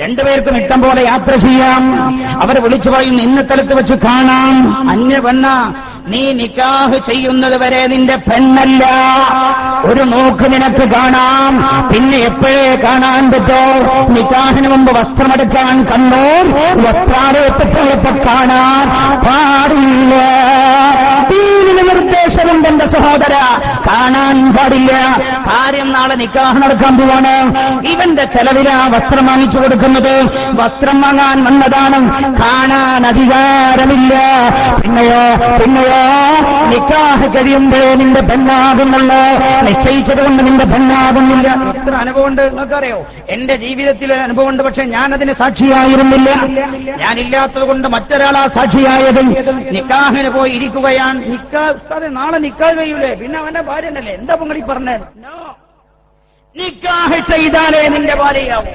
രണ്ടുപേർക്കും ഇഷ്ടം പോലെ യാത്ര ചെയ്യാം. അവരെ വിളിച്ചു പറയുന്ന ഇന്ന സ്ഥലത്ത് വെച്ച് കാണാം. അന്യ പെണ്ണ നീ നിക്കാഹ് ചെയ്യുന്നത് വരെ നിന്റെ പെണ്ണല്ല. ഒരു നോക്ക് നിനക്ക് കാണാം. പിന്നെ എപ്പോഴേ കാണാൻ പറ്റോ? നിക്കാഹിന് മുമ്പ് വസ്ത്രമെടുക്കാൻ കണ്ടോ? വസ്ത്രാരോപത്തോടൊപ്പം കാണാൻ പാടില്ല. നിർദ്ദേശമുണ്ട് എന്റെ സഹോദര. കാണാൻ പാടില്ല. കാര്യം നാളെ നിക്കാഹ് നടക്കാൻ പോവാണ്. ഇവന്റെ ചെലവിലാ വസ്ത്രം വാങ്ങിച്ചു കൊടുക്കുന്നത്. വസ്ത്രം വാങ്ങാൻ വന്നതാണ് കാണാൻ അധികാരമില്ല. പിന്നെയോ പിന്നെയോ നിക്കാഹ് കഴിയുമ്പോഴേ നിന്റെ പെണ്ണാകുന്നുള്ള നിശ്ചയിച്ചത് കൊണ്ട് നിന്റെ ബന്ധാകുന്നില്ല എത്ര അനുഭവമുണ്ട് നിങ്ങൾക്കറിയോ? എന്റെ ജീവിതത്തിൽ അനുഭവമുണ്ട് പക്ഷെ ഞാൻ അതിന് സാക്ഷിയായിരുന്നില്ല. ഞാനില്ലാത്തത് കൊണ്ട് മറ്റൊരാളാ സാക്ഷിയായത്. നിക്കാഹിന് പോയി ഇരിക്കുകയാണ്. നിക്കാഹ് നാളെ നിക്കാഹ് കഴിയൂലേ? പിന്നെ അവന്റെ ഭാര്യ എന്നല്ലേ എന്താ പങ്കടി പറഞ്ഞത് നിക്കാഹ് ചെയ്താലേ നിന്റെ ഭാര്യയാവും.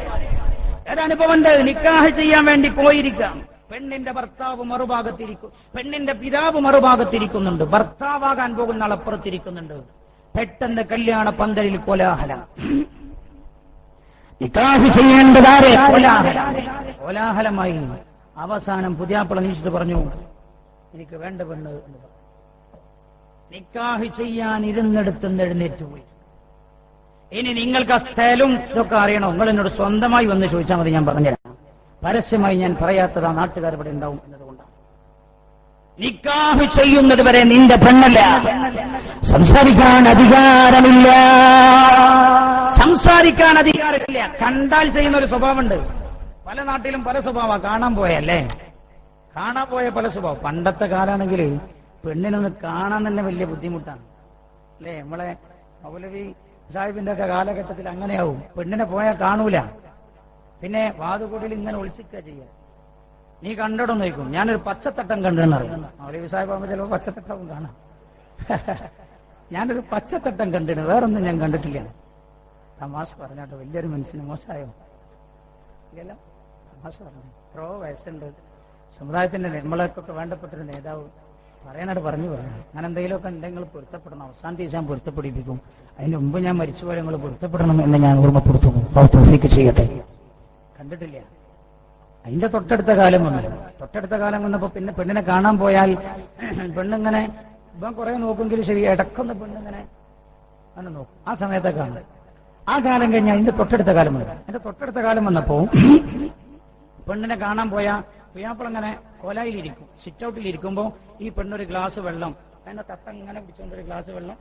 ഒരനുഭവമുണ്ട് നിക്കാഹ് ചെയ്യാൻ വേണ്ടി പോയിരിക്കാം. പെണ്ണിന്റെ ഭർത്താവ് മറുഭാഗത്തിരിക്കും പെണ്ണിന്റെ പിതാവ് മറുഭാഗത്തിരിക്കുന്നുണ്ട്. ഭർത്താവാകാൻ പോകുന്ന ആൾ അപ്പുറത്തിരിക്കുന്നുണ്ട് പെട്ടെന്ന് കല്യാണ പന്തലിൽ കോലാഹല. നിക്കാഹ് ചെയ്യേണ്ടതാരെ കോലാഹലം. കോലാഹലമായി. അവസാനം പുതിയാപ്പിള നീച്ചിട്ട് പറഞ്ഞു എനിക്ക് വേണ്ട പെണ്ണ് എന്ന് പറഞ്ഞു. നിക്കാഹ് ചെയ്യാൻ ഇരുന്നെടുത്ത് എഴുന്നേറ്റ് പോയി. ഇനി നിങ്ങൾക്ക് ആ സ്ഥലവും ഇതൊക്കെ അറിയണോ? നിങ്ങൾ എന്നോട് സ്വന്തമായി വന്ന് ചോദിച്ചാൽ മതി ഞാൻ പറഞ്ഞുതരാം. പരസ്യമായി ഞാൻ പറയാത്തത് ആ നാട്ടുകാർ ഇവിടെ ഉണ്ടാവും എന്നതുകൊണ്ടാണ്. നിക്കാഹ് ചെയ്യുന്നത് വരെ നിന്റെ പെണ്ണല്ല. സംസാരിക്കാൻ അധികാരമില്ല. സംസാരിക്കാൻ അധികാരമില്ല. കണ്ടാൽ ചെയ്യുന്ന ഒരു സ്വഭാവമുണ്ട്. പല നാട്ടിലും പല സ്വഭാവം കാണാൻ പോയല്ലേ? കാണാൻ പോയ പല സ്വഭാവം. പണ്ടത്തെ കാലാണെങ്കിൽ പെണ്ണിനൊന്ന് കാണാൻ തന്നെ വലിയ ബുദ്ധിമുട്ടാണ്. അല്ലേ? നമ്മളെ മൗലവി സാഹിബിന്റെ ഒക്കെ കാലഘട്ടത്തിൽ അങ്ങനെയാവും. പെണ്ണിനെ പോയാൽ കാണൂല. പിന്നെ വാതുകൂടിയിൽ ഇങ്ങനെ ഒളിച്ചിക്കുക ചെയ്യുക. നീ കണ്ടിടും നോക്കും. ഞാനൊരു പച്ചത്തട്ടം കണ്ടെന്നറിയാം മൗലവി സാഹിബ് ആകുമ്പോൾ ചിലപ്പോൾ പച്ചത്തട്ടവും കാണാം. ഞാനൊരു പച്ചത്തട്ടം കണ്ടിന് വേറൊന്നും ഞാൻ കണ്ടിട്ടില്ല. തമാസ് പറഞ്ഞാട്ടോ. വലിയൊരു മനുഷ്യന് മോശമായോ? ഇല്ലല്ലോ തമാശ പറഞ്ഞു. എത്രയോ വയസ്സുണ്ട്. സമുദായത്തിന്റെ നമ്മളൊക്കെ വേണ്ടപ്പെട്ടൊരു നേതാവ് പറയാനായിട്ട് പറഞ്ഞു പറഞ്ഞു. ഞാൻ എന്തെങ്കിലുമൊക്കെ എന്തെങ്കിലും പൊരുത്തപ്പെടണം. അവസാന ദിവസം ഞാൻ പൊരുത്തപ്പെടിപ്പിക്കും. അതിന് മുമ്പ് ഞാൻ മരിച്ചുപോലെ നിങ്ങൾ പൊരുത്തപ്പെടണം എന്ന് ഞാൻ ഓർമ്മപ്പെടുത്തുന്നു. ചെയ്യട്ടെ. കണ്ടിട്ടില്ല. അതിന്റെ തൊട്ടടുത്ത കാലം വന്നു തൊട്ടടുത്ത കാലം വന്നപ്പോ പിന്നെ പെണ്ണിനെ കാണാൻ പോയാൽ പെണ്ണിങ്ങനെ ഇപ്പൊ കുറെ നോക്കുമെങ്കിലും ശരി ഇടക്കൊന്ന് പെണ്ണിങ്ങനെ അങ്ങനെ നോക്കും. ആ സമയത്തെ കാണും. ആ കാലം കഴിഞ്ഞ അതിന്റെ തൊട്ടടുത്ത കാലം വന്നു. അതിന്റെ തൊട്ടടുത്ത കാലം വന്നപ്പോ പെണ്ണിനെ കാണാൻ പോയ പുയ്യാപ്പിളങ്ങനെ കൊലായിലിരിക്കും. സിറ്റ് ഔട്ടിൽ ഇരിക്കുമ്പോ ഈ പെണ്ണൊരു ഗ്ലാസ് വെള്ളം അതിന്റെ തട്ട ഇങ്ങനെ പിടിച്ചുകൊണ്ട് ഒരു ഗ്ലാസ് വെള്ളം.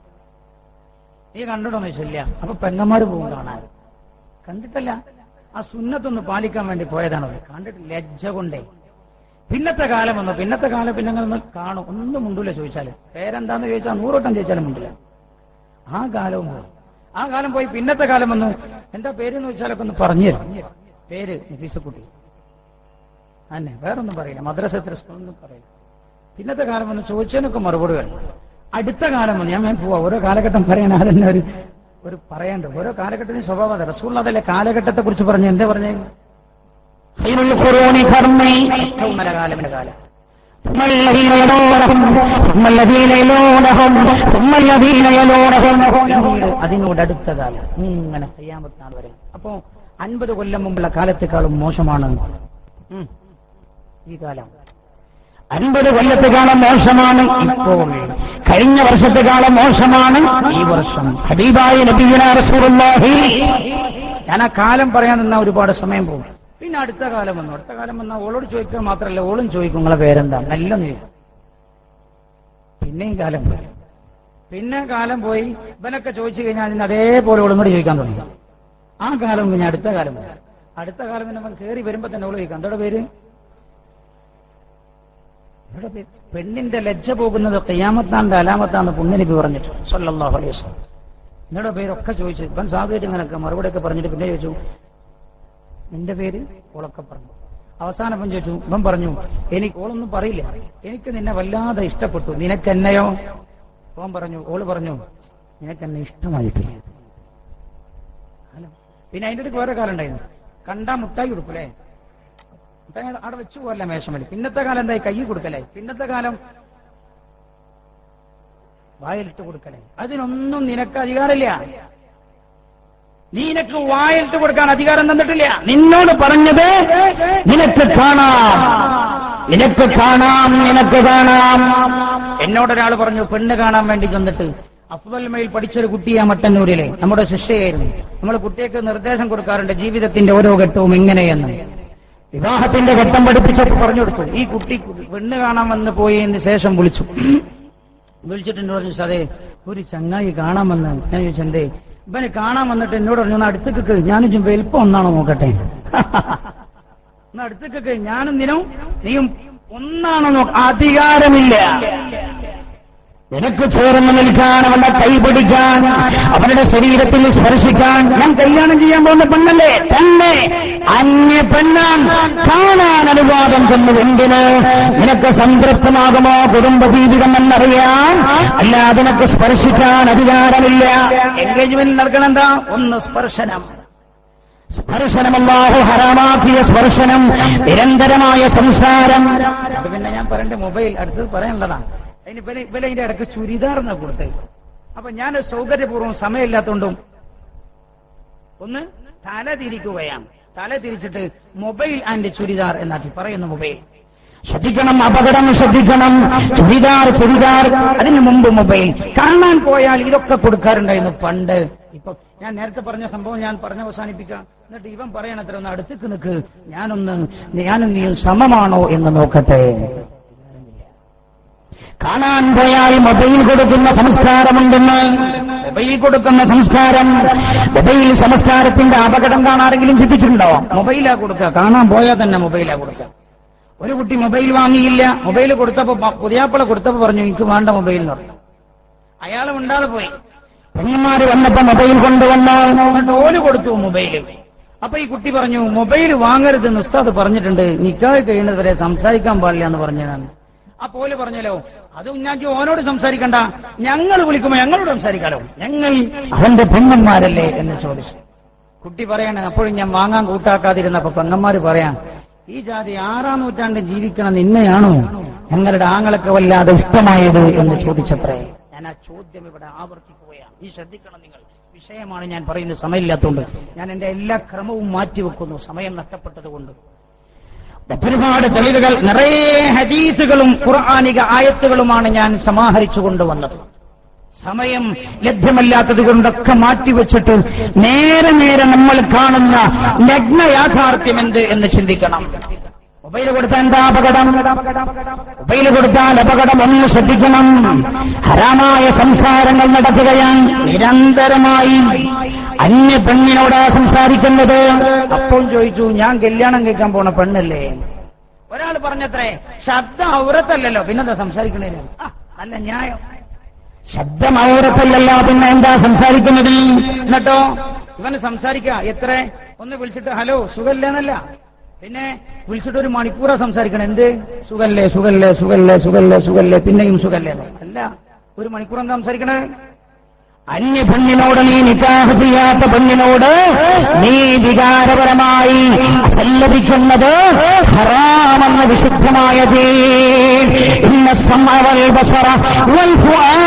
നീ കണ്ടിട്ടോന്ന് ചോദിച്ചില്ല. അപ്പൊ പെങ്ങന്മാര് പോകും കാണാൻ. കണ്ടിട്ടല്ല. ആ സുന്നത്തൊന്ന് പാലിക്കാൻ വേണ്ടി പോയതാണ് അവർ കണ്ടിട്ട് ലജ്ജ കൊണ്ടേ. പിന്നത്തെ കാലം വന്നു. പിന്നത്തെ കാലം പിന്നെ അങ്ങനെ ഒന്ന് കാണും. ഒന്നും മുണ്ടില്ല ചോദിച്ചാൽ. പേരെന്താന്ന് ചോദിച്ചാൽ നൂറോട്ടം ചോദിച്ചാലും മുണ്ടില്ല ആ കാലവും പോയി. ആ കാലം പോയി പിന്നത്തെ കാലം വന്നു. എന്താ പേരെന്ന് ചോദിച്ചാലൊക്കെ ഒന്ന് പറഞ്ഞു പേര് നഫീസക്കുട്ടി. അന്നെ വേറൊന്നും പറയില്ല. മദ്രസ എത്ര സ്കൂളൊന്നും പറയില്ല. പിന്നത്തെ കാലം വന്ന്. ചോദിച്ചതിനൊക്കെ മറുപടി വേണം. അടുത്ത കാലം വന്ന്. ഞാൻ പോവാ. ഓരോ കാലഘട്ടം പറയാൻ അതന്നെ ഒരു ഒരു പറയണ്ട് ഓരോ കാലഘട്ടത്തിന് സ്വഭാവം അതെ റസൂൾ അതല്ലേ കാലഘട്ടത്തെ കുറിച്ച് പറഞ്ഞു എന്താ പറഞ്ഞേ ഖൈറുൽ ഖുറൂനി ഖർനി ഏറ്റവും നല്ല കാലമിന്റെ കാലം ثم الذين يلونهم ثم الذين يلونهم ثم الذين يلونهم പിന്നീട് അതിനോട് അടുത്ത കാലം ഇങ്ങനെ കയ്യാമത്താൾ വരെ അപ്പോ അൻപത് കൊല്ലം മുമ്പുള്ള കാലത്തെക്കാളും മോശമാണ് ഉം, ഈ കാലം അൻപത് കൊല്ലത്തെക്കാളും മോശമാണ് ഇപ്പോൾ. കഴിഞ്ഞ വർഷത്തെക്കാളും മോശമാണ് ഈ വർഷം. ഹബീബായി നബീന ഞാൻ ആ കാലം പറയാൻ നിന്നാ ഒരുപാട് സമയം പോകും. പിന്നെ അടുത്ത കാലം വന്നു. അടുത്ത കാലം വന്നാൽ ഓളോട് ചോദിക്കുക മാത്രമല്ല ഓളും ചോദിക്കും നിങ്ങളെ പേരെന്താ? നല്ല നീ പിന്നെയും കാലം പോയി. പിന്നെ കാലം പോയി. ഇവനൊക്കെ ചോദിച്ചു കഴിഞ്ഞാൽ അതിന് അതേപോലെ ഓളും കൂടി ചോദിക്കാൻ തുടങ്ങി. ആ കാലം പിന്നെ അടുത്ത കാലം അടുത്ത കാലം പിന്നെ അവൻ കയറി വരുമ്പോ തന്നെ ഓൾ ചോദിക്കാം എന്തോടെ പേര്? പെണ്ണിന്റെ ലജ്ജ പോകുന്നത് കയ്യാമത്താന്റെ അലാമത്താന്ന് പുണ്യനിപ്പി പറഞ്ഞിട്ട് സല്ലല്ലാഹു അലൈഹി വസല്ലം. നിങ്ങളുടെ പേരൊക്കെ ചോദിച്ചു ഇപ്പം സാധുവായിട്ട് ഇങ്ങനെയൊക്കെ മറുപടി ഒക്കെ പറഞ്ഞിട്ട് പിന്നെ ചോദിച്ചു നിന്റെ പേര്? ഓളൊക്കെ പറഞ്ഞു. അവസാനം ഇപ്പം ചോദിച്ചു ഇവൻ പറഞ്ഞു എനിക്ക് ഓളൊന്നും പറയില്ല. എനിക്ക് നിന്നെ വല്ലാതെ ഇഷ്ടപ്പെട്ടു. നിനക്കെന്നെയോ ഓൻ പറഞ്ഞു ഓൾ പറഞ്ഞു നിനക്കെന്നെ ഇഷ്ടമായിട്ടില്ല. ഹലോ. പിന്നെ അതിന്റെ അടുത്ത് വേറെ കാലം ഉണ്ടായിരുന്നു. കണ്ടാ മുട്ടായി കൊടുക്കൂലേ? അവിടെ- വെച്ചു പോകല്ല മേശമൽ പിന്നത്തെ കാലം എന്തായി? കൈ കൊടുക്കലായി പിന്നത്തെ കാലം വായിലിട്ട് കൊടുക്കലായി അതിനൊന്നും നിനക്ക് അധികാരമില്ല. നീനക്ക് വായിലിട്ട് കൊടുക്കാൻ അധികാരം തന്നിട്ടില്ല. നിന്നോട് പറഞ്ഞത് നിനക്ക് കാണാം. നിനക്ക് കാണാം നിനക്ക് കാണാം. എന്നോടൊരാൾ പറഞ്ഞു പെണ്ണ് കാണാൻ വേണ്ടി ചെന്നിട്ട് അഫ്വൽ മയിൽ പഠിച്ചൊരു കുട്ടിയാ മട്ടന്നൂരിലെ നമ്മുടെ ശിഷ്യയായിരുന്നു. നമ്മൾ കുട്ടിയൊക്കെ നിർദ്ദേശം കൊടുക്കാറുണ്ട് ജീവിതത്തിന്റെ ഓരോ ഘട്ടവും ഇങ്ങനെയെന്ന്. വിവാഹത്തിന്റെ ഘട്ടം പഠിപ്പിച്ചപ്പോൾ പറഞ്ഞു കൊടുത്തു. ഈ കുട്ടി പെണ്ണ് കാണാൻ വന്ന് പോയതിന് ശേഷം വിളിച്ചു. വിളിച്ചിട്ട് പറഞ്ഞു അതെ ഒരു ചങ്ങായി കാണാൻ വന്ന ഞാൻ ചോദിച്ചു എന്തേ? ഇവനെ കാണാൻ വന്നിട്ട് എന്നോട് പറഞ്ഞു ഒന്ന് അടുത്തേക്ക് ഞാനും ചും എളുപ്പം ഒന്നാണോ നോക്കട്ടെ? ഒന്ന് അടുത്തേക്ക് ഞാനും നിനും നീയും ഒന്നാണോ നോക്ക അധികാരമില്ല. നിനക്ക് ചേർന്ന് നിൽക്കാൻ അവന്റെ കൈ പിടിക്കാൻ അവരുടെ ശരീരത്തിൽ സ്പർശിക്കാൻ. ഞാൻ കല്യാണം ചെയ്യാൻ പോകുന്ന പെണ്ണല്ലേ? തന്നെ അന്യ പെണ്ണാൻ കാണാൻ അനുവാദം തന്നു എന്തിന്? നിനക്ക് സംതൃപ്തമാകുമോ കുടുംബജീവിതം എന്നറിയാൻ? അല്ല നിനക്ക് സ്പർശിക്കാൻ അധികാരമില്ല. എൻഗേജ്മെന്റ് നടക്കണം എന്താ? ഒന്ന് സ്പർശനം. സ്പർശനമല്ലാഹു ഹറാമാക്കിയ സ്പർശനം നിരന്തരമായ സംസാരം. പിന്നെ ഞാൻ പറയേണ്ട മൊബൈൽ അടുത്തത് പറയാനുള്ളതാണ്. അതിന് ഇവലെ ഇവലെ അതിന്റെ ഇടയ്ക്ക് ചുരിദാർ എന്നാ കൊടുത്തത് അപ്പൊ ഞാൻ സൗകര്യപൂർവം സമയമില്ലാത്തോണ്ടും ഒന്ന് തല തിരിക്കുകയാണ്. തല തിരിച്ചിട്ട് മൊബൈൽ ആൻഡ് ചുരിദാർ എന്നാക്കി പറയുന്നു മൊബൈൽ. ശ്രദ്ധിക്കണം അപകടം ശ്രദ്ധിക്കണം. ചുരിദാർ ചുരിദാർ അതിന് മുമ്പ് മൊബൈൽ. കാണാൻ പോയാൽ ഇതൊക്കെ കൊടുക്കാറുണ്ടായിരുന്നു പണ്ട്. ഇപ്പൊ ഞാൻ നേരത്തെ പറഞ്ഞ സംഭവം ഞാൻ പറഞ്ഞ് അവസാനിപ്പിക്കാം. എന്നിട്ട് ഇവൻ പറയണത്ര ഒന്ന് അടുത്തേക്ക് നിൽക്ക് ഞാനൊന്ന് ഞാനും നീ സമമാണോ എന്ന് നോക്കട്ടെ. കാണാൻ പോയാൽ മൊബൈൽ കൊടുക്കുന്ന സംസ്കാരമുണ്ടെന്ന് മൊബൈൽ കൊടുക്കുന്ന സംസ്കാരം മൊബൈൽ സംസ്കാരത്തിന്റെ അപകടം കാണാറെങ്കിലും ചിന്തിച്ചിട്ടുണ്ടോ? മൊബൈലാ കൊടുക്കുക. കാണാൻ പോയാൽ തന്നെ മൊബൈലാ കൊടുക്കുക. ഒരു കുട്ടി മൊബൈൽ വാങ്ങിയില്ല. മൊബൈൽ കൊടുത്തപ്പോ പുതിയാപ്പിള കൊടുത്തപ്പോ പറഞ്ഞു എനിക്ക് വേണ്ട മൊബൈൽ എന്ന് പറഞ്ഞു. അയാൾ ഉണ്ടാതെ പോയി. പെങ്ങന്മാര് വന്നപ്പോ മൊബൈൽ കൊണ്ടുവന്ന് ഓൽ കൊടുത്തു മൊബൈൽ അപ്പൊ ഈ കുട്ടി പറഞ്ഞു മൊബൈൽ വാങ്ങരുതെന്ന് ഉസ്താദ് പറഞ്ഞിട്ടുണ്ട്. നിക്കാഹ് കഴിയുന്നത് വരെ സംസാരിക്കാൻ പാടില്ല എന്ന് പറഞ്ഞതാണ്. ആ പോൽ പറഞ്ഞല്ലോ അത് ഞാൻ ഓനോട് സംസാരിക്കണ്ട. ഞങ്ങൾ വിളിക്കുമ്പോ ഞങ്ങളോട് സംസാരിക്കാലോ. ഞങ്ങൾ അവന്റെ പെങ്ങന്മാരല്ലേ എന്ന് ചോദിച്ചു. കുട്ടി പറയണ അപ്പോഴും ഞാൻ വാങ്ങാൻ കൂട്ടാക്കാതിരുന്നപ്പോ പെങ്ങന്മാര് പറയാം ഈ ജാതി ആറാം നൂറ്റാണ്ടിൽ ജീവിക്കണം നിന്നെയാണോ? ഞങ്ങളുടെ ആങ്ങളൊക്കെ വല്ലാതെ ഇഷ്ടമായത് എന്ന് ചോദിച്ചത്രേ. ഞാൻ ആ ചോദ്യം ഇവിടെ ആവർത്തിക്കുകയാണ്. ഈ ശ്രദ്ധിക്കണം നിങ്ങൾ. വിഷയമാണ് ഞാൻ പറയുന്നത് സമയമില്ലാത്തതുകൊണ്ട്. ഞാൻ എന്റെ എല്ലാ ക്രമവും മാറ്റിവെക്കുന്നു. സമയം നഷ്ടപ്പെട്ടതുകൊണ്ട്. ഒരുപാട് തെളിവുകൾ നിറയെ ഹദീസുകളും ഖുർആാനിക ആയത്തുകളുമാണ് ഞാൻ സമാഹരിച്ചു കൊണ്ടുവന്നത്. സമയം ലഭ്യമല്ലാത്തത് കൊണ്ടൊക്കെ മാറ്റിവെച്ചിട്ട് നേരെ നേരെ നമ്മൾ കാണുന്ന നഗ്ന യാഥാർത്ഥ്യം എന്ത് എന്ന് ചിന്തിക്കണം. മൊബൈൽ കൊടുത്താൽ എന്താ അപകടം? മൊബൈൽ കൊടുത്താൽ അപകടം ഒന്ന് ശ്രദ്ധിക്കണം. ഹരാമായ സംസാരങ്ങൾ നടത്തുകയാണ് നിരന്തരമായി അന്യ പെണ്ണിനോടാ സംസാരിക്കുന്നത്. അപ്പം ചോദിച്ചു ഞാൻ കല്യാണം കേൾക്കാൻ പോണ പെണ്ണല്ലേ? ഒരാൾ പറഞ്ഞത്രേ ശബ്ദം ഔറത്തല്ലല്ലോ. പിന്നെന്താ സംസാരിക്കണേ അല്ല ന്യായം. ന്യായം ശബ്ദമൗരത്തല്ലല്ലോ പിന്നെ എന്താ സംസാരിക്കുന്നത്? എന്നിട്ടോ ഇവന് സംസാരിക്ക. എത്ര? ഒന്ന് വിളിച്ചിട്ട് ഹലോ സുഖല്ലേന്നല്ല പിന്നെ വിളിച്ചിട്ട് ഒരു മണിക്കൂറാ സംസാരിക്കണം. എന്ത്? സുഖല്ലേ സുഖല്ലേ സുഖല്ലേ സുഖല്ലേ സുഖല്ലേ. പിന്നെയും സുഖല്ലേ. അല്ല ഒരു മണിക്കൂർ എന്താ സംസാരിക്കണേ? അന്യ പെണ്ണിനോട് നീ നിക്കാഹ് ചെയ്യാത്ത പെണ്ണിനോട് നീ വികാരപരമായി സല്ലപിക്കുന്നത് ഹറാമെന്ന വിശുദ്ധമായ. ഇന്ന സമഅ ബസറ വൽ കാന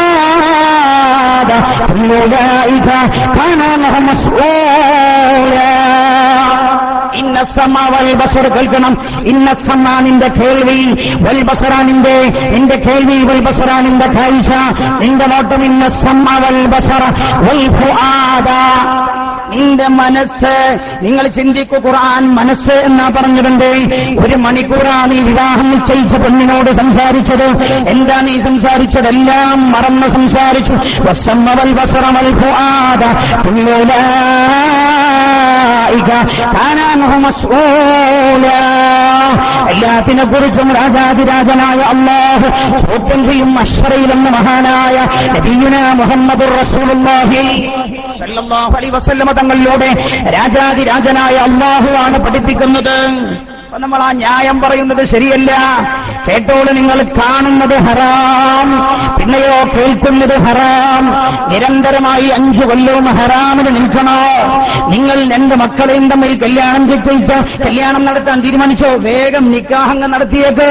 വൽ ബസർ കേൾക്കണം. ഇന്ന സമ നിന്റെ കേൾവി വൽ ബസറ നിന്റെ നിന്റെ കേൾവി വൽ ബസറ നിന്റെ കാഴ്ച. നിന്റെ നോട്ടം ഇന്ന സമ വൽ ബസറ വൽ ഫുആദ നിന്റെ മനസ്സ് നിങ്ങൾ ചിന്തിക്കൂ ഖുർആൻ മനസ്സ് എന്നാ പറഞ്ഞിട്ടുണ്ട്. ഒരു മണിക്കൂറാണ് ഈ വിവാഹം നിശ്ചയിച്ച പെണ്ണിനോട് സംസാരിച്ചത്. എന്താ നീ സംസാരിച്ചതെല്ലാം മറന്ന് സംസാരിച്ചു. വസമ്മവൽ വസറമൽ ഫുആദ. എല്ലാത്തിനെ കുറിച്ചും രാജാതിരാജനായ അള്ളാഹു ചോദ്യം ചെയ്യും അശ്വരയിലെന്ന മഹാനായ മുഹമ്മദ് റസൂലുള്ളാഹി. സല്ലല്ലാഹു അലൈഹി വസല്ലമ തങ്ങളിലൂടെ രാജാതിരാജനായ അള്ളാഹുവാണ് പഠിപ്പിക്കുന്നത്. അപ്പൊ നമ്മൾ ആ ന്യായം പറയുന്നത് ശരിയല്ല. കേട്ടോൾ നിങ്ങൾ കാണുന്നത് ഹറാം. പിന്നെയോ കേൾക്കുന്നത് ഹറാം. നിരന്തരമായി അഞ്ചു കൊല്ലവും ഹറാമിന് നിൽക്കണോ? നിങ്ങൾ രണ്ട് മക്കളെയും തമ്മിൽ കല്യാണം ചിത്രിച്ച കല്യാണം നടത്താൻ തീരുമാനിച്ചോ? വേഗം നിക്കാഹങ്ങ് നടത്തിയേക്ക്.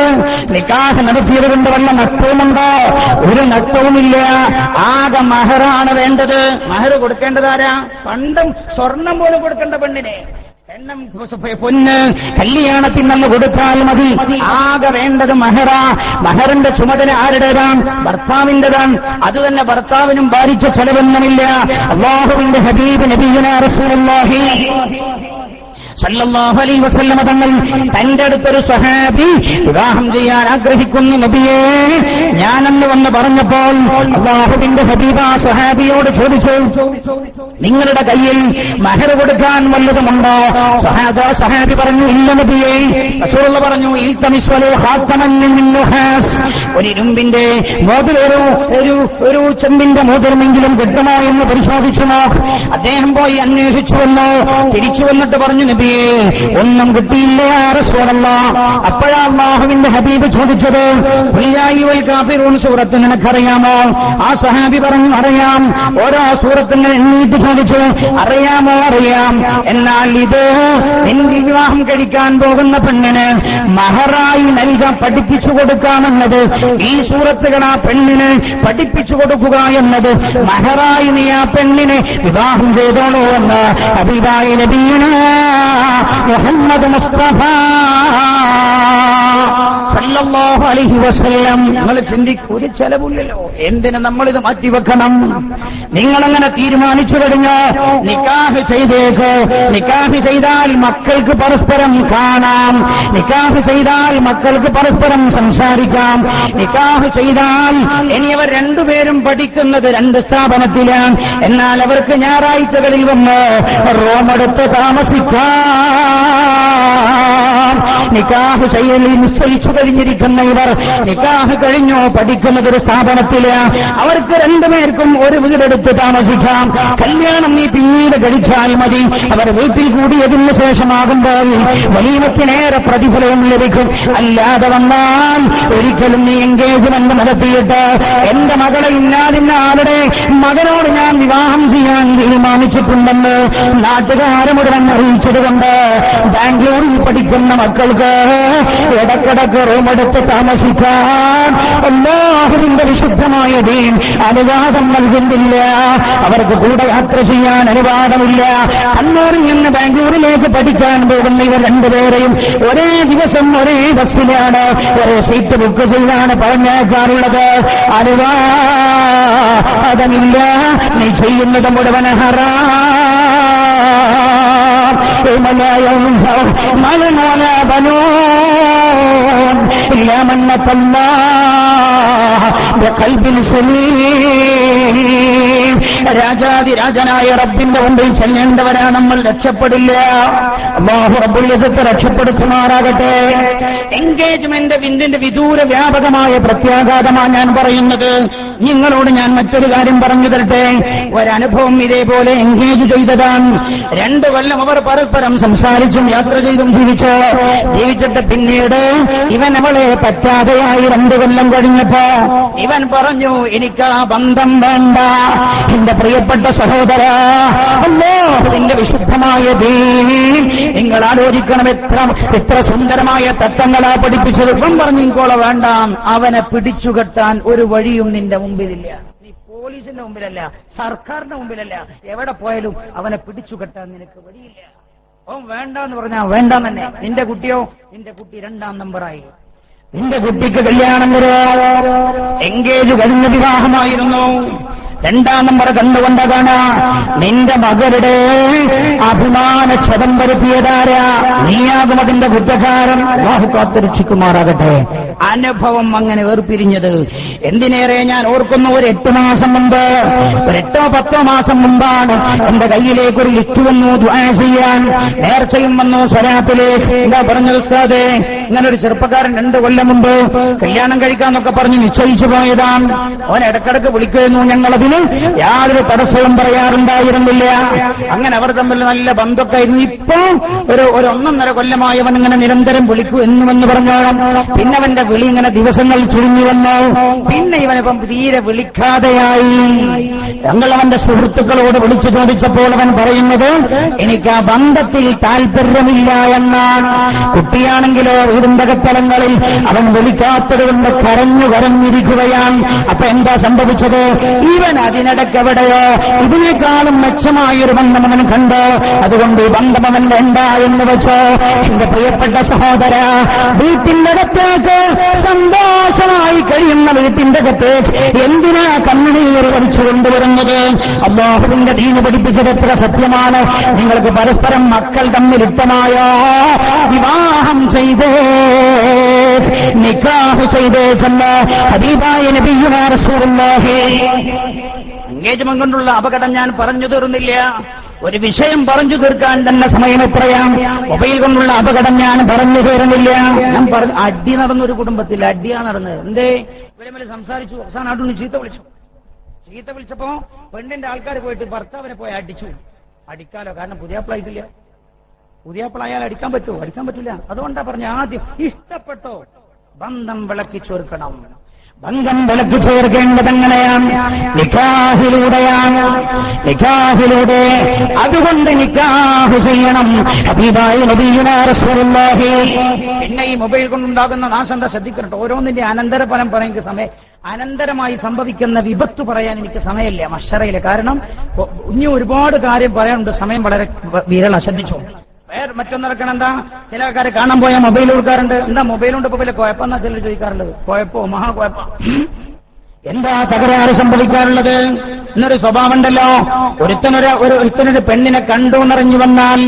നിക്കാഹ് നടത്തിയത് കൊണ്ട് വല്ല നഷ്ടവുമുണ്ടോ? ഒരു നഷ്ടവുമില്ല. ആകെ മഹറാണ് വേണ്ടത്. മഹർ കൊടുക്കേണ്ടതാരാ പണ്ടും സ്വർണം പോലും കൊടുക്കേണ്ട പെണ്ണിനെ. എണ്ണം പൊന്ന് കല്യാണത്തിനന്ന് കൊടുത്താൽ മതി. ആകെ വേണ്ടത് മഹറ. മഹറിന്റെ ചുമതല ആരുടേതാണ്? ഭർത്താവിന്റെതാണ് അത് തന്നെ ഭർത്താവിനും ബാധിച്ച ചെലവൊന്നുമില്ല. അള്ളാഹുവിന്റെ ഹബീബ് നബീന റസൂലുള്ളാഹി. സല്ലല്ലാഹു അലൈഹി വസല്ലമ തങ്ങൾ തന്റെ അടുത്തൊരു സ്വഹാബി വിവാഹം ചെയ്യാൻ ആഗ്രഹിക്കുന്നു നബിയെ. ഞാനെന്ന് വന്ന് പറഞ്ഞപ്പോൾ അള്ളാഹുവിന്റെ ഹബീബ സ്വഹാബിയോട് ചോദിച്ചു നിങ്ങളുടെ കയ്യിൽ മഹർ കൊടുക്കാൻ വല്ലതുമുണ്ടോ? സഹാബി പറഞ്ഞു ഇല്ല നബിയേ. റസൂലുള്ള പറഞ്ഞു ഒരിരുമ്പിന്റെ മോതിരൊരു ഒരു ഒരു ചെമ്പിന്റെ മോതിരമെങ്കിലും കിട്ടുമോ എന്ന് പരിശോധിച്ചു അദ്ദേഹം പോയി അന്വേഷിച്ചു വന്നു തിരിച്ചു വന്നിട്ട് പറഞ്ഞു നബിയെ ഒന്നും കിട്ടിയില്ല റസൂലല്ല അപ്പോഴാ അള്ളാഹുവിന്റെ ഹബീബ് ചോദിച്ചത് കാഫിറൂൻ സൂറത്ത് നിനക്കറിയാമോ? ആ സഹാബി പറഞ്ഞു അറിയാം. ഓരോ സൂറത്തുങ്ങൾ എണ്ണീട്ട് ചോദിച്ചു അറിയാമോ അറിയാം. എന്നാൽ ഇത് നിന്റെ വിവാഹം കഴിക്കാൻ പോകുന്ന പെണ്ണിന് മഹറായി നൽകാൻ പഠിപ്പിച്ചു കൊടുക്കാമെന്നത് ഈ സൂറത്തുകൾ ആ പെണ്ണിന് പഠിപ്പിച്ചു കൊടുക്കുക എന്നത് മഹറായി നീ ആ പെണ്ണിനെ വിവാഹം ചെയ്തോളൂ എന്ന് അഭിപ്രായ നബീന മുഹമ്മദ് മുസ്തഫ. സല്ലല്ലാഹു അലൈഹി വസല്ലം. നിങ്ങൾ ചിന്തിക്കും ഒരു ചെലവില്ലല്ലോ മാറ്റി നമ്മളിത് മാറ്റിവെക്കണം നിങ്ങളങ്ങനെ തീരുമാനിച്ചു കഴിഞ്ഞോ? നിക്കാഹ് ചെയ്തേക്ക്. നിക്കാഹ് ചെയ്താൽ മക്കൾക്ക് പരസ്പരം കാണാം. നിക്കാഹ് ചെയ്താൽ മക്കൾക്ക് പരസ്പരം സംസാരിക്കാം. നിക്കാഹ് ചെയ്താൽ ഇനി അവർ രണ്ടുപേരും പഠിക്കുന്നത് രണ്ട് സ്ഥാപനത്തിലാണ്. എന്നാൽ അവർക്ക് ഞായറാഴ്ചകളിൽ വന്ന് റോമെടുത്ത് താമസിക്കാം. നിക്കാഹ് ചെയ്യലിൽ നിശ്ചയിച്ചു കഴിഞ്ഞിരിക്കുന്ന ഇവർ. നിക്കാഹ് കഴിഞ്ഞോ? പഠിക്കുന്നത് ഒരു സ്ഥാപനത്തിൽ. അവർക്ക് രണ്ടുപേർക്കും ഒരു വീടെടുത്ത് താമസിക്കാം. കല്യാണം നീ പിന്നീട് കഴിച്ചാൽ മതി. അവർ വീട്ടിൽ കൂടിയതിന് ശേഷമാകുമ്പോൾ വലിയത്തിനേറെ പ്രതിഫലവും ലഭിക്കും. അല്ലാതെ വന്നാൽ ഒരിക്കലും നീ എൻഗേജ്മെന്റ് നടത്തിയിട്ട് എന്റെ മകളെ ഇന്നാതിന്ന ആളുടെ മകനോട് ഞാൻ വിവാഹം ചെയ്യാൻ തീരുമാനിച്ചിട്ടുണ്ടെന്ന് നാട്ടുകാരെ മുഴുവൻ അറിയിച്ചതുകൊണ്ട് ബാംഗ്ലൂരിൽ പഠിക്കുന്ന മക്കൾക്ക് ഇടക്കിടക്ക് റൂമെടുത്ത് താമസിക്കാൻ അല്ലാഹുവിന്റെ വിശുദ്ധമായ ദീൻ അനുവാദം നൽകുന്നില്ല. അവർക്ക് കൂടെ യാത്ര ചെയ്യാൻ അനുവാദമില്ല. കണ്ണൂരിൽ നിന്ന് ബാംഗ്ലൂരിലേക്ക് പഠിക്കാൻ പോകുന്ന ഇവർ രണ്ടുപേരെയും ഒരേ ദിവസം ഒരേ ബസ്സിലാണ് ഒരേ സീറ്റ് ബുക്ക് ചെയ്താണ് പറഞ്ഞേക്കാറുള്ളത് അനുവാദമില്ല. നീ ചെയ്യുന്നത് മുഴുവൻ ഹറാ. يوم لا ينفع مال ولا بنون إلا من أتى الله بقلب سليم രാജാതിരാജനായ റബ്ബിന്റെ മുമ്പിൽ ചെല്ലേണ്ടവരാ നമ്മൾ രക്ഷപ്പെടില്ല അള്ളാഹു റബ്ബുൽ ഇസത്ത് രക്ഷപ്പെടുത്തുമാറാകട്ടെ എൻഗേജ്മെന്റ് വിന്ദിന്റെ വിദൂര വ്യാപകമായ പ്രത്യാഘാതമാണ് ഞാൻ പറയുന്നത് നിങ്ങളോട് ഞാൻ മറ്റൊരു കാര്യം പറഞ്ഞു തരട്ടെ ഒരനുഭവം ഇതേപോലെ എൻഗേജ് ചെയ്തതാണ് രണ്ടു കൊല്ലം അവർ പരസ്പരം സംസാരിച്ചും യാത്ര ചെയ്തും ജീവിച്ചു ജീവിച്ചിട്ട് പിന്നീട് ഇവൻ അവളെ പറ്റാതെയായി രണ്ടു കൊല്ലം കഴിഞ്ഞപ്പോ ഇവൻ പറഞ്ഞു എനിക്ക് ആ ബന്ധം വേണ്ട. എന്റെ പ്രിയപ്പെട്ട സഹോദര എന്റെ വിശുദ്ധമായ ദീൻ. നിങ്ങൾ ആലോചിക്കണം എത്ര എത്ര സുന്ദരമായ തത്വങ്ങളാ പഠിപ്പിച്ചത്. ഇവൻ പറഞ്ഞു ഇങ്കോളെ വേണ്ട. അവനെ പിടിച്ചുകെട്ടാൻ ഒരു വഴിയും നിന്റെ മുമ്പിലില്ല. പോലീസിന്റെ മുമ്പിലല്ല സർക്കാരിന്റെ മുമ്പിലല്ല. എവിടെ പോയാലും അവനെ പിടിച്ചുകെട്ടാൻ നിനക്ക് വഴിയില്ല. ഓൻ വേണ്ട എന്ന് പറഞ്ഞാ വേണ്ട തന്നെ നിന്റെ കുട്ടിയോ? നിന്റെ കുട്ടി രണ്ടാം നമ്പറായി. നിന്റെ കുട്ടിക്ക് കല്യാണം വരെ. എൻഗേജ് കഴിഞ്ഞ വിവാഹമായിരുന്നു. രണ്ടാം നമ്പർ കണ്ടുകൊണ്ടതാണ് നിന്റെ മകളുടെ അഭിമാനക്ഷതം വരുത്തിയതാരാ? നീയാകും അതിന്റെ ബുദ്ധകാരം അല്ലാഹു രക്ഷിക്കുമാറാകട്ടെ അനുഭവം അങ്ങനെ വേർപിരിഞ്ഞത്. എന്തിനേറെ ഞാൻ ഓർക്കുന്നു ഒരു എട്ട് മാസം മുമ്പ് ഒരു എട്ടോ പത്തോ മാസം മുമ്പാണ് എന്റെ കയ്യിലേക്ക് ഒരു ലിറ്റ് വന്നു ദ്വാ ചെയ്യാൻ. നേർച്ചയും വന്നു സ്വരാത്തിലേക്ക് എന്താ പറഞ്ഞു ഉസ്താദേ? ഇങ്ങനെ ഒരു ചെറുപ്പക്കാരൻ രണ്ട് കൊല്ലം മുമ്പ് കല്യാണം കഴിക്കാന്നൊക്കെ പറഞ്ഞ് നിശ്ചയിച്ചു പോയതാണ്. അവൻ ഇടക്കിടക്ക് വിളിക്കുന്നു ഞങ്ങൾ അതിന് യാതൊരു തടസ്സവും പറയാറുണ്ടായിരുന്നില്ല. അങ്ങനെ അവർ തമ്മിൽ നല്ല ബന്ധമൊക്കെ ആയിരുന്നു ഇപ്പൊ ഒരു ഒരു ഒന്നൊന്നര കൊല്ലമായി അവൻ ഇങ്ങനെ നിരന്തരം വിളിക്കൂ എന്നുമെന്ന് പറഞ്ഞു പിന്നെ അവന്റെ വിളി ഇങ്ങനെ ദിവസങ്ങൾ ചുരുങ്ങി വന്നു. പിന്നെ ഇവനിപ്പം തീരെ വിളിക്കാതെയായി. ഞങ്ങൾ അവന്റെ സുഹൃത്തുക്കളോട് വിളിച്ചു ചോദിച്ചപ്പോൾ അവൻ പറയുന്നത് എനിക്ക് ആ ബന്ധത്തിൽ താല്പര്യമില്ല എന്നാണ്. കുട്ടിയാണെങ്കിലോ വീടിന്റെ അവൻ വിളിക്കാത്തത് കൊണ്ട് കരഞ്ഞു കരഞ്ഞിരിക്കുകയാണ്. അപ്പൊ എന്താ സംഭവിച്ചത്? ഇവൻ അതിനിടയ്ക്ക് എവിടെയോ ഇതിനേക്കാളും മെച്ചമായൊരു ബന്ധം അവൻ കണ്ടു. അതുകൊണ്ട് ഈ ബന്ധം അവൻ വേണ്ട എന്ന് വെച്ചോ. എന്റെ പ്രിയപ്പെട്ട സഹോദര വീട്ടിന്റെ അകത്തേക്ക് സന്തോഷമായി കഴിയുന്ന വീട്ടിന്റെ അകത്തേക്ക് എന്തിനാ കണ്ണുനീർ വലിച്ചു കൊണ്ടുവരുന്നത്? അള്ളാഹുവിന്റെ ദീന് പഠിപ്പിച്ചത് എത്ര സത്യമാണ്? നിങ്ങൾക്ക് പരസ്പരം മക്കൾ തമ്മിൽ ഇഷ്ടമായോ വിവാഹം ചെയ്തേ. നിക്കാഹ് ചെയ്തേക്കുന്ന ഹബീബായ എൻഗേജ്മെന്റ് കൊണ്ടുള്ള അപകടം ഞാൻ പറഞ്ഞു തീർന്നില്ല. ഒരു വിഷയം പറഞ്ഞു തീർക്കാൻ തന്നെ സമയം എത്രയാം? മൊബൈൽ കൊണ്ടുള്ള അപകടം ഞാൻ പറഞ്ഞു തീർന്നില്ല. ഞാൻ പറഞ്ഞു അടി നടന്നൊരു കുടുംബത്തിൽ അടിയാ നടന്നത്. എന്തേ? ഇവരെ സംസാരിച്ചു. അവസാനം അടുന്ന് ചീത്ത വിളിച്ചു. ചീത്ത വിളിച്ചപ്പോ പെണ്ണിന്റെ ആൾക്കാർ പോയിട്ട് ഭർത്താവിനെ പോയി അടിച്ചു. അടിക്കാലോ? കാരണം പുതിയാപ്പിളായിട്ടില്ല അയാൾ അടിക്കാൻ പറ്റുമോ? അടിക്കാൻ പറ്റില്ല അതുകൊണ്ടാ പറഞ്ഞ ആദ്യം ഇഷ്ടപ്പെട്ടോ? ബന്ധം വിളക്കി ചേർക്കണം. ബന്ധം വിളക്കി ചേർക്കേണ്ടത് എങ്ങനെയാണ് നിക്കാഹിലൂടെയാണ്. നിക്കാഹിലൂടെ അതുകൊണ്ട് നിക്കാഹ് ചെയ്യണം. പിന്നെ ഈ മൊബൈൽ കൊണ്ടുണ്ടാകുന്ന നാശം ശ്രദ്ധിക്കട്ടെ. ഓരോന്നിന്റെ അനന്തരഫലം ഫലം പറയുന്ന സമയം അനന്തരമായി സംഭവിക്കുന്ന വിപത്ത് പറയാൻ എനിക്ക് സമയമില്ല. മഷറയില്ല. കാരണം ഇനി ഒരുപാട് കാര്യം പറയാനുണ്ട്. സമയം വളരെ വിരള. ശ്രദ്ധിച്ചോ? വേറെ മറ്റൊന്നിറക്കണം എന്താ? ചില ആൾക്കാരെ കാണാൻ പോയാൽ മൊബൈൽ കൊടുക്കാറുണ്ട്. എന്താ മൊബൈൽ ഉണ്ട് ഇപ്പൊ വലിയ കുഴപ്പമെന്നാ ചിലർ ചോദിക്കാറുള്ളത്? കുഴപ്പമോ മഹാ കുഴപ്പ. എന്താ തകരാറ് സംഭവിക്കാറുള്ളത്? എന്നൊരു സ്വഭാവമുണ്ടല്ലോ ഒരുത്തനൊരു ഒരു ഒരുത്തനൊരു പെണ്ണിനെ കണ്ടു എന്നറിഞ്ഞു വന്നാൽ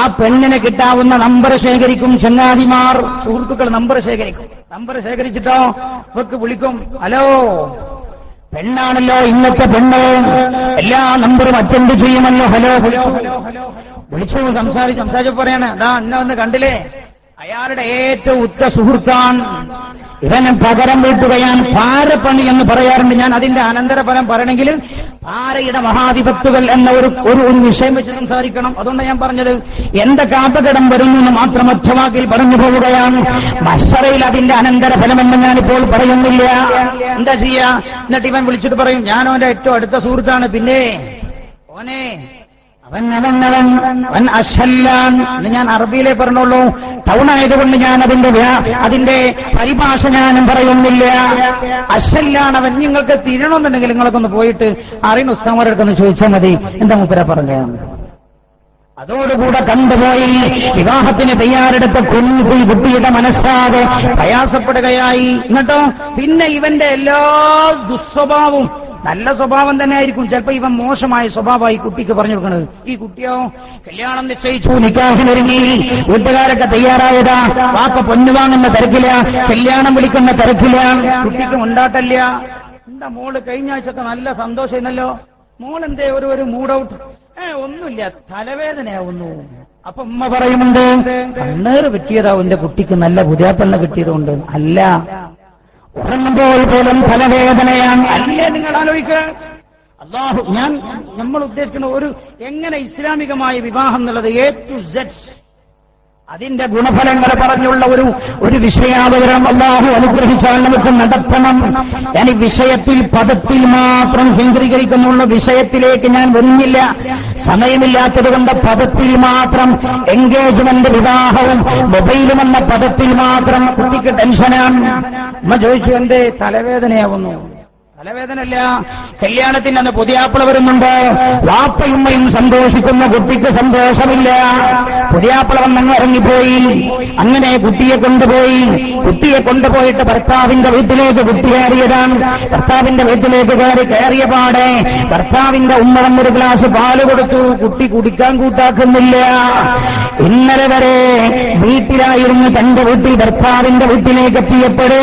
ആ പെണ്ണിനെ കിട്ടാവുന്ന നമ്പർ ശേഖരിക്കും ചങ്ങാതിമാർ. സുഹൃത്തുക്കൾ നമ്പർ ശേഖരിക്കും. നമ്പർ ശേഖരിച്ചിട്ടോ? ഇവർക്ക് വിളിക്കും ഹലോ പെണ്ണാണല്ലോ ഇന്നത്തെ പെണ്ണ്. എല്ലാ നമ്പറും അറ്റൻഡ് ചെയ്യുമല്ലോ. ഹലോ വിളിച്ചു. വിളിച്ചു സംസാരിച്ച് സംസാരിച്ചു പറയാണ്. അതാ അന്ന വന്ന് കണ്ടില്ലേ? അയാളുടെ ഏറ്റവും ഉത്ത സുഹൃത്താണ് ഇവനെ പകരം വീട്ടുകയാൻ പാരപ്പണി എന്ന് പറയാറുണ്ട്. ഞാൻ അതിന്റെ അനന്തരഫലം പറയണമെങ്കിൽ പാരയുടെ മഹാധിപത്തുകൾ എന്ന ഒരു ഒരു വിഷയം വെച്ച് സംസാരിക്കണം. അതുകൊണ്ട് ഞാൻ പറഞ്ഞത്. എന്റെ കാപ്പകടം വരുന്നു എന്ന് മാത്രം ഒറ്റവാക്കിൽ പറഞ്ഞു പോവുകയാണ്. മഷറയിൽ അതിന്റെ അനന്തരഫലമെന്ന് ഞാനിപ്പോൾ പറയുന്നില്ല. എന്താ ചെയ്യാ? എന്നിട്ട് ഇവൻ വിളിച്ചിട്ട് പറയും ഞാൻ ഏറ്റവും അടുത്ത സുഹൃത്താണ്. പിന്നെ ഓനെ അവൻ അശല്ലാൻ എന്ന് ഞാൻ അറബിയിലെ പറഞ്ഞോളൂ ടൗൺ ഞാൻ അതിന്റെ അതിന്റെ പരിഭാഷ ഞാനും പറയുന്നില്ല. അശല്ലാണ് അവൻ നിങ്ങൾക്ക് തിരണമെന്നുണ്ടെങ്കിൽ നിങ്ങളൊക്കെ ഒന്ന് പോയിട്ട് അറിയുന്ന ഉസ്താമാരുടെ ഒന്ന് ചോദിച്ചാൽ മതി. എന്താ മുപ്പര പറഞ്ഞു? അതോടുകൂടെ കണ്ടുപോയി. വിവാഹത്തിന് തയ്യാറെടുത്ത കുഞ്ഞുപോയി കുട്ടിയുടെ മനസ്സാകെ പ്രയാസപ്പെടുകയായി. എന്നിട്ടോ? പിന്നെ ഇവന്റെ എല്ലാ ദുസ്വഭാവവും നല്ല സ്വഭാവം തന്നെ ആയിരിക്കും ചിലപ്പോ ഇവൻ മോശമായ സ്വഭാവമായി കുട്ടിക്ക് പറഞ്ഞു കൊടുക്കുന്നത്. ഈ കുട്ടിയോ കല്യാണം നിശ്ചയിച്ചു നിക്കാഹിനൊരുങ്ങി വീട്ടുകാരൊക്കെ തയ്യാറായതാ. വാപ്പ പൊന്നു വാങ്ങുന്ന തിരക്കില്ല കല്യാണം വിളിക്കുന്ന തിരക്കില്ല. കുട്ടിക്ക് ഉണ്ടാട്ടല്ല എന്താ മോൾ കഴിഞ്ഞ ആഴ്ചത്തെ നല്ല സന്തോഷമായിരുന്നല്ലോ? മോളെന്തേ ഒരു ഒരു മൂഡ് ഔട്ട് ഏ ഒന്നുമില്ല തലവേദനയാവുന്നു. അപ്പൊ ഉമ്മ പറയുന്നുണ്ട് കണ്ണേറ് പറ്റിയതാവും എന്റെ കുട്ടിക്ക് നല്ല പുതിയാപ്പണ്ണ കിട്ടിയതുകൊണ്ട്. അല്ല ഉറങ്ങുമ്പോൾ പോലും ഫലവേദനയാണ് അല്ലേ നിങ്ങൾ ആലോചിക്കുക? അള്ളാഹു ഞാൻ നമ്മൾ ഉദ്ദേശിക്കുന്ന ഒരു എങ്ങനെ ഇസ്ലാമികമായ വിവാഹം എന്നുള്ളത് എ ടു സെഡ് അതിന്റെ ഗുണഫലങ്ങൾ പറഞ്ഞുള്ള ഒരു ഒരു വിഷയാവതരണം അള്ളാഹു അനുഗ്രഹിച്ചാൽ നമുക്ക് നടത്തണം. ഞാൻ ഈ വിഷയത്തിൽ പദത്തിൽ മാത്രം കേന്ദ്രീകരിക്കുന്നുള്ള വിഷയത്തിലേക്ക് ഞാൻ വന്നില്ല സമയമില്ലാത്തത് കൊണ്ട് പദത്തിൽ മാത്രം എൻഗേജ്മെന്റ് വിവാഹവും മൊബൈലും എന്ന പദത്തിൽ മാത്രം കുട്ടിക്ക് ടെൻഷനാണ് അമ്മ ചോദിച്ചു എന്തേ തലവേദനയാവുന്നു? തലവേദനല്ല കല്യാണത്തിന് അന്ന് പുതിയാപ്പിള വരുന്നുണ്ട്. വാപ്പയുമ്മയും സന്തോഷിക്കുന്ന കുട്ടിക്ക് സന്തോഷമില്ല. പുതിയാപ്പിള വന്നങ്ങ് ഇറങ്ങിപ്പോയി. അങ്ങനെ കുട്ടിയെ കൊണ്ടുപോയി. കുട്ടിയെ കൊണ്ടുപോയിട്ട് ഭർത്താവിന്റെ വീട്ടിലേക്ക് കുട്ടി കയറിയതാണ്. ഭർത്താവിന്റെ വീട്ടിലേക്ക് കയറി കയറിയ പാടെ ഭർത്താവിന്റെ ഉമ്മ ഒരു ഗ്ലാസ് പാൽ കൊടുത്തു. കുട്ടി കുടിക്കാൻ കൂട്ടാക്കുന്നില്ല. ഇന്നലെ വരെ വീട്ടിലായിരുന്നു തന്റെ വീട്ടിൽ ഭർത്താവിന്റെ വീട്ടിലേക്ക് എത്തിയപ്പോഴേ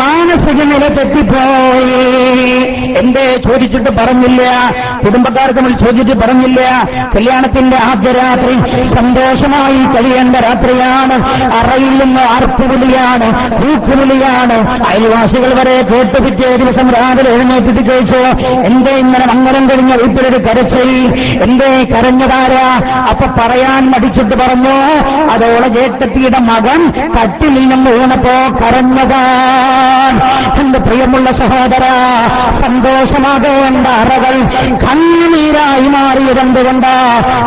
മാനസിക നില തെറ്റിപ്പോയി. എന്തേ ചോദിച്ചിട്ട് പറഞ്ഞില്ല? കുടുംബക്കാർക്ക് നമ്മൾ ചോദിച്ചിട്ട് പറഞ്ഞില്ല? കല്യാണത്തിന്റെ ആദ്യ രാത്രി സന്തോഷമായി കഴിയേണ്ട രാത്രിയാണ്. അറയിൽ നിന്ന് ആർത്തുവിളിയാണ് തൂക്കുവിളിയാണ് അയൽവാസികൾ വരെ കേട്ട് പിറ്റേ ദിവസം രാവിലെ എഴുന്നേറ്റിട്ട് ചോദിച്ചു എന്തേ ഇങ്ങനെ മംഗലം കഴിഞ്ഞ വീട്ടിലൊരു കരച്ചിൽ? എന്തേ കരഞ്ഞതാരാ? അപ്പൊ പറയാൻ മടിച്ചിട്ട് പറഞ്ഞു അതോടെ ജേട്ടത്തിയുടെ മകൻ കട്ടിലിൽ നിന്ന് വീണപ്പോ കരഞ്ഞതാ. എന്റെ പ്രിയമുള്ള സഹോദര സന്തോഷമാകേണ്ട അറകൾ കണ്ണുനീരായി മാറിയതെന്തുകൊണ്ട്?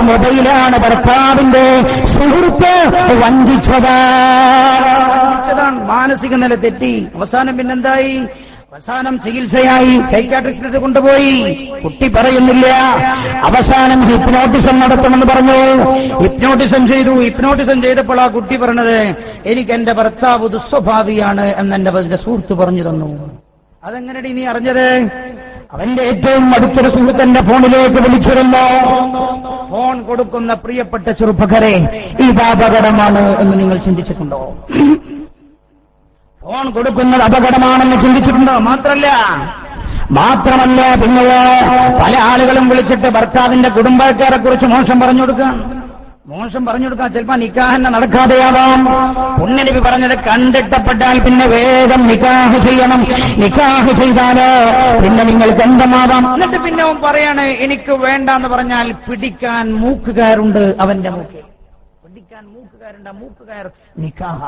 മൊബൈലാണ് ഭർത്താവിന്റെ സുഹൃത്ത് വഞ്ചിച്ചതാ. മാനസിക നില തെറ്റി. അവസാനം പിന്നെന്തായി? അവസാനം ചികിത്സയായി സൈക്കാട്രിസ്റ്റിനെ കൊണ്ടുപോയി. കുട്ടി പറയുന്നില്ല. അവസാനം ഹിപ്നോട്ടിസം നടത്തുമെന്ന് പറഞ്ഞു. ഹിപ്നോട്ടിസം ചെയ്തു. ഹിപ്നോട്ടിസം ചെയ്തപ്പോൾ ആ കുട്ടി പറഞ്ഞത് എനിക്ക് എന്റെ ഭർത്താവ് ദുസ്വഭാവിയാണ് എന്ന് എന്റെ സുഹൃത്ത് പറഞ്ഞു തന്നു. അതെങ്ങനെയാണ് നീ അറിഞ്ഞത്? അവന്റെ ഏറ്റവും അടുത്തൊരു സുഹൃത്തന്റെ ഫോണിലേക്ക് വിളിച്ചിരുന്നോ. ഫോൺ കൊടുക്കുന്ന പ്രിയപ്പെട്ട ചെറുപ്പക്കാരെ ഇത് അപകടമാണ് എന്ന് നിങ്ങൾ ചിന്തിച്ചിട്ടുണ്ടോ? ഫോൺ കൊടുക്കുന്നത് അപകടമാണെന്ന് ചിന്തിച്ചിട്ടുണ്ടോ? മാത്രല്ല. മാത്രമല്ല പിന്നെ പല ആളുകളും വിളിച്ചിട്ട് ഭർത്താവിന്റെ കുടുംബക്കാരെ കുറിച്ച് മോശം പറഞ്ഞു കൊടുക്കാം. മോശം പറഞ്ഞു ചിലപ്പോ നിക്കാഹന്നെ നടക്കാതെയാവാം. പുണ്യനബി പറഞ്ഞത് കണ്ടിട്ടപ്പെട്ടാൽ പിന്നെ വേഗം നിക്കാഹ് ചെയ്യണം. നിക്കാഹ് ചെയ്താൽ പിന്നെ നിങ്ങൾക്ക് എന്തമാവാം എന്നിട്ട് പിന്നെ അവൻ പറയാണ് എനിക്ക് വേണ്ടാന്ന് പറഞ്ഞാൽ പിടിക്കാൻ മൂക്കുകാരുണ്ട് അവന്റെ മൂക്ക് പിടിക്കാൻ മൂക്കുകാരുണ്ട് മൂക്കുകാർ മൂക്കുകയർ നിക്കാഹ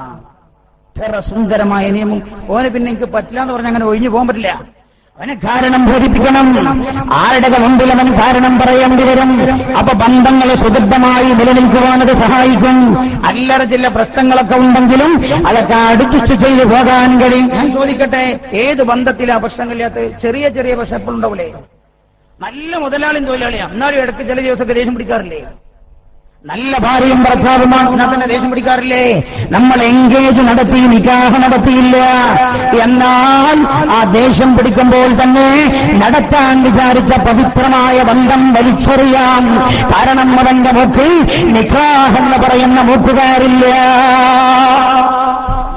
എത്ര സുന്ദരമായ നിയമം. ഓന് പിന്നെ എനിക്ക് പറ്റില്ല എന്ന് പറഞ്ഞാൽ അങ്ങനെ ഒഴിഞ്ഞു പോകാൻ പറ്റില്ല. അവന് കാരണം ബോധിപ്പിക്കണം. ആരുടെ മുമ്പിൽ അവൻ കാരണം പറയേണ്ടി വരും? അപ്പൊ ബന്ധങ്ങൾ സുദൃഢമായി നിലനിൽക്കുവാനത് സഹായിക്കും. അല്ലറ ചില പ്രശ്നങ്ങളൊക്കെ ഉണ്ടെങ്കിലും അതൊക്കെ അടുപ്പിച്ചു ചെയ്തു പോകാൻ കഴിയും. ഞാൻ ചോദിക്കട്ടെ ഏത് ബന്ധത്തിലാ പ്രശ്നങ്ങളില്ലാത്ത ചെറിയ ചെറിയ പ്രശ്നം എപ്പോഴുണ്ടാവില്ലേ നല്ല മുതലാളിയും തൊഴിലാളിയാണ് എന്നാലും ഇടയ്ക്ക് ചില ദിവസമൊക്കെ ദേഷ്യം പിടിക്കാറില്ലേ? നല്ല ഭാര്യയും ഭർത്താവുമാണ് തന്നെ ദേഷ്യം പിടിക്കാറില്ലേ? നമ്മൾ എൻഗേജ് നടത്തി നിക്കാഹ് നടത്തിയില്ല. എന്നാൽ ആ ദേഷ്യം പിടിക്കുമ്പോൾ തന്നെ നടത്താൻ വിചാരിച്ച പവിത്രമായ ബന്ധം വലിച്ചെറിയാം. കാരണം അവന്റെ മൂക്കിൽ നിക്കാഹ് എന്ന് പറയുന്ന മൂക്കുകാരില്ല.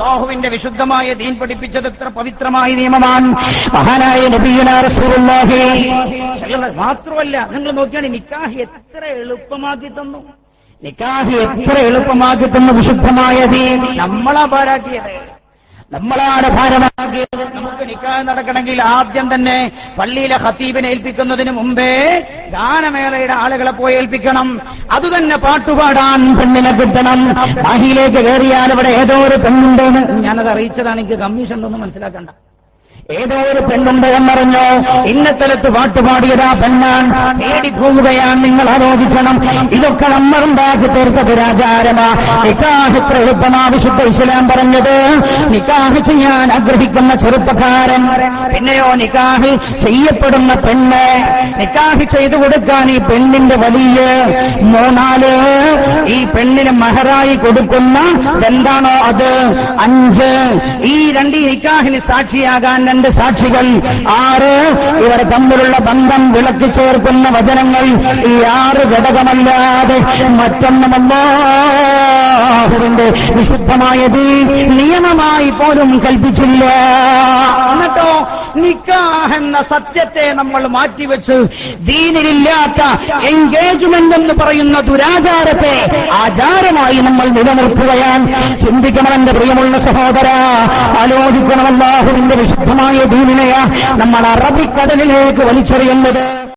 അള്ളാഹുവിന്റെ വിശുദ്ധമായ ദീൻ പഠിപ്പിച്ചത് എത്ര പവിത്രമായ നിയമമാണ്. മഹാനായ നബീന റസൂലുള്ളാഹി. ചിലർ മാത്രമല്ല നിങ്ങൾ നോക്കിയാണ് നിക്കാഹ് എത്ര എളുപ്പമാക്കി തന്നു. നിക്കാഹ് എത്ര എളുപ്പമാക്കി തന്ന വിശുദ്ധമായ ദീൻ നമ്മളാ പാരാക്കിയത് നമ്മളാണ് ഭാരമാക്കിയത്. നമുക്ക് നിക്കാഹ് നടക്കണമെങ്കിൽ ആദ്യം തന്നെ പള്ളിയിലെ ഹത്തീബിനെ ഏൽപ്പിക്കുന്നതിന് മുമ്പേ ഗാനമേളയുടെ ആളുകളെ പോയി ഏൽപ്പിക്കണം. അത് തന്നെ പാട്ടുപാടാൻ പെണ്ണിനെ കിട്ടണം. മാഹിയിലേക്ക് കയറിയാൽ ഇവിടെ ഏതോ ഒരു പെണ്ണുണ്ടെന്ന്. ഞാനത് അറിയിച്ചതാണ്. എനിക്ക് കമ്മീഷൻ ഒന്നും മനസ്സിലാക്കണ്ട. ഏതോ ഒരു പെണ്ണുണ്ട് എന്നറിഞ്ഞോ? ഇന്നത്തലത്ത് പാട്ടുപാടിയതാ പെണ്ണാൻ. പേടി പോവുകയാണ് നിങ്ങൾ ആലോചിക്കണം. ഇതൊക്കെ നമ്മളുണ്ടാക്കി തീർത്ത ദുരാചാരമാ നിക്കാഹ് ഇത്ര എളുപ്പമാ വിശുദ്ധ ഇസ്ലാം പറഞ്ഞത്. നിക്കാഹ് ചെയ്യാൻ ആഗ്രഹിക്കുന്ന ചെറുപ്പക്കാരൻ. പിന്നെയോ നിക്കാഹ് ചെയ്യപ്പെടുന്ന പെണ്ണ്. നിക്കാഹ് ചെയ്തു കൊടുക്കാൻ ഈ പെണ്ണിന്റെ വലിയ മൂന്നാൽ ഈ പെണ്ണിന് മഹറായി കൊടുക്കുന്ന എന്താണോ അത്? അഞ്ച്. ഈ രണ്ട് നിക്കാഹിന് സാക്ഷിയാകാൻ രണ്ട് സാക്ഷികൾ. ആറ് ഇവർ തമ്മിലുള്ള ബന്ധം വിളക്കി ചേർക്കുന്ന വചനങ്ങൾ. ഈ ആറ് ഘടകമല്ലാതെ മറ്റൊന്നുമല്ലാഹുവിന്റെ വിശുദ്ധമായത് നിയമമായി പോലും കൽപ്പിച്ചില്ല. എന്നിട്ടോ നിക്കാഹ് എന്ന സത്യത്തെ നമ്മൾ മാറ്റിവെച്ച് ദീനിലില്ലാത്ത എൻഗേജ്മെന്റ് എന്ന് പറയുന്ന ദുരാചാരത്തെ ആചാരമായി നമ്മൾ നിലനിർത്തുകയാണ്. ചിന്തിക്കണമെന്റെ പ്രിയമുള്ള സഹോദര. ആലോചിക്കണമെന്നാഹുവിന്റെ വിശുദ്ധമായ ദീനിനെയാ നമ്മൾ അറബിക്കടലിലേക്ക് വലിച്ചെറിയുന്നത്.